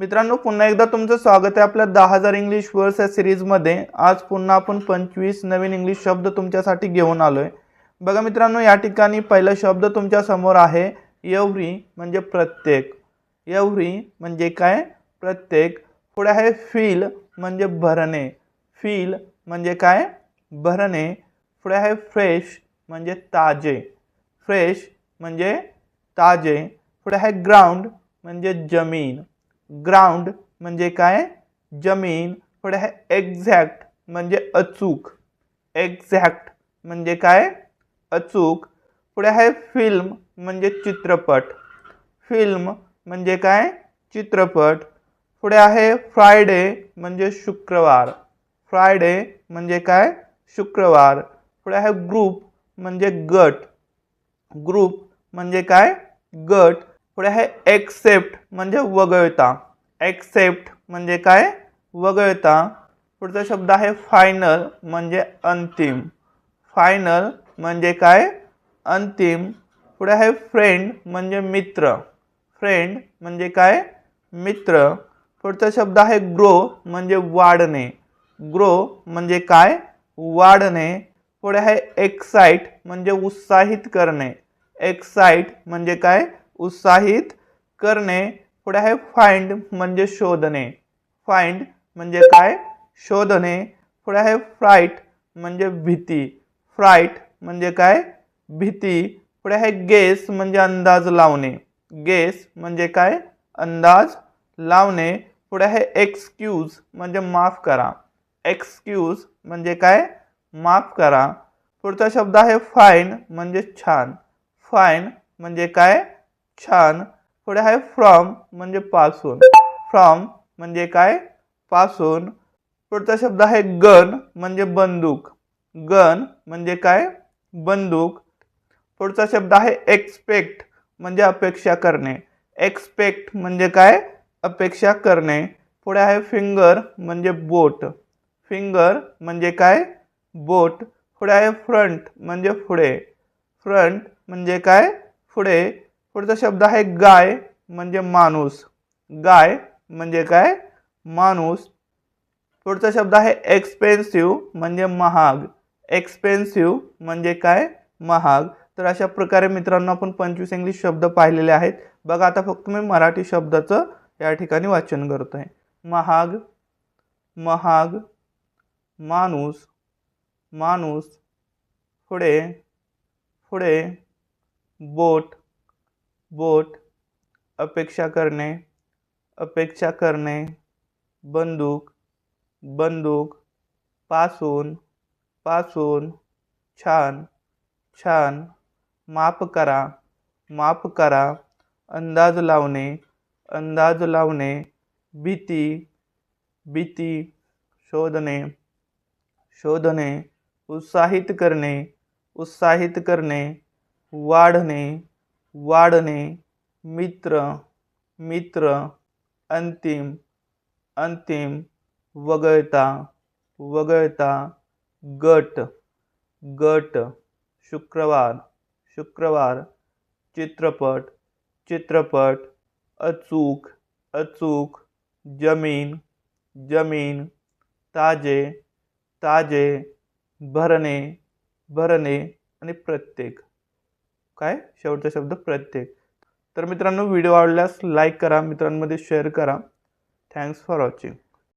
मित्रांनो पुन्हा एकदा तुमचं स्वागत आहे आपल्या दहा हजार इंग्लिश वर्ड्स या सिरीजमध्ये आज पुन्हा आपण पंचवीस नवीन इंग्लिश शब्द तुमच्यासाठी घेऊन आलो आहे बघा मित्रांनो या ठिकाणी पहिला शब्द तुमच्यासमोर आहे एव्हरी म्हणजे प्रत्येक. एव्हरी म्हणजे काय? प्रत्येक. पुढे आहे फील म्हणजे भरणे. फील म्हणजे काय? भरणे. पुढे आहे फ्रेश म्हणजे ताजे. फ्रेश म्हणजे ताजे. पुढे आहे ग्राउंड म्हणजे जमीन. ग्राउंड म्हणजे काय? ज़मीन. पुढे आहे एक्झॅक्ट म्हणजे अचूक. एक्झॅक्ट म्हणजे काय? अचूक. पुढे आहे फ़िल्म म्हणजे चित्रपट. फ़िल्म म्हणजे काय? चित्रपट. पुढे आहे फ्रायडे म्हणजे शुक्रवार. फ्रायडे म्हणजे काय? शुक्रवार. पुढे आहे ग्रुप म्हणजे गट. ग्रुप म्हणजे काय? गट. पुढे आहे एक्सेप्ट म्हणजे वगळता. एक्सेप्ट म्हणजे काय? वगळता. पुढचा शब्द आहे फायनल म्हणजे अंतिम. फायनल म्हणजे काय? अंतिम. पुढे आहे फ्रेंड म्हणजे मित्र. फ्रेंड म्हणजे काय? मित्र. पुढचा शब्द आहे ग्रो म्हणजे वाढणे. ग्रो म्हणजे काय? वाढणे. पुढे आहे एक्साइट म्हणजे उत्साहित करणे. एक्साइट म्हणजे काय? उत्साहित करणे. पुढे आहे फाइंड म्हणजे शोधणे. फाइंड म्हणजे काय? शोधणे. पुढे आहे फ्राईट म्हणजे भीती. फ्राईट म्हणजे काय? भीती. पुढे आहे गेस म्हणजे अंदाज लावणे. गेस म्हणजे काय? अंदाज लावणे. पुढे आहे एक्सक्यूज म्हणजे माफ़ करा. एक्सक्यूज म्हणजे काय? माफ़ करा. पुढचा शब्द आहे फाईन म्हणजे छान. फाईन म्हणजे काय? छान पुढे आहे फ्रॉम म्हणजे पासून. फ्रॉम म्हणजे काय? पासून. पुढचा शब्द आहे गन म्हणजे बंदूक. गन म्हणजे काय? बंदूक. पुढचा शब्द आहे एक्सपेक्ट म्हणजे अपेक्षा करणे. एक्सपेक्ट म्हणजे काय? अपेक्षा करणे. पुढे आहे फिंगर म्हणजे बोट. फिंगर म्हणजे काय? बोट. पुढे आहे फ्रंट म्हणजे पुढे. फ्रंट म्हणजे काय? पुढे. पुढचा शब्द आहे गाय म्हणजे माणूस. गाय म्हणजे काय? माणूस. पुढचा शब्द आहे एक्सपेन्सिव्ह म्हणजे महाग. एक्सपेन्सिव्ह म्हणजे काय? महाग. तर अशा प्रकारे मित्रांनो आपण पंचवीस इंग्लिश शब्द पाहिलेले आहेत. बघा आता फक्त मी मराठी शब्दाचं या ठिकाणी वाचन करतो आहे महाग महाग माणूस माणूस. पुढे पुढे बोट. बोट अपेक्षा करने अपेक्षा करणे, बंदूक बंदूक, पासून पासून, छान छान माप करा माप करा, अंदाज लावणे अंदाज लावणे, भीती भीती, शोधणे शोधणे, उत्साहित करणे उत्साहित करणे, वाढणे वाढणे मित्र मित्र अंतिम अंतिम वगळता वगळता गट गट शुक्रवार शुक्रवार चित्रपट चित्रपट अचूक अचूक जमीन जमीन ताजे ताजे भरणे भरणे आणि प्रत्येक. काय? शेवटचा शब्द प्रत्येक. तर मित्रांनो व्हिडिओ आवडल्यास लाईक करा मित्रांमध्ये शेअर करा. Thanks for watching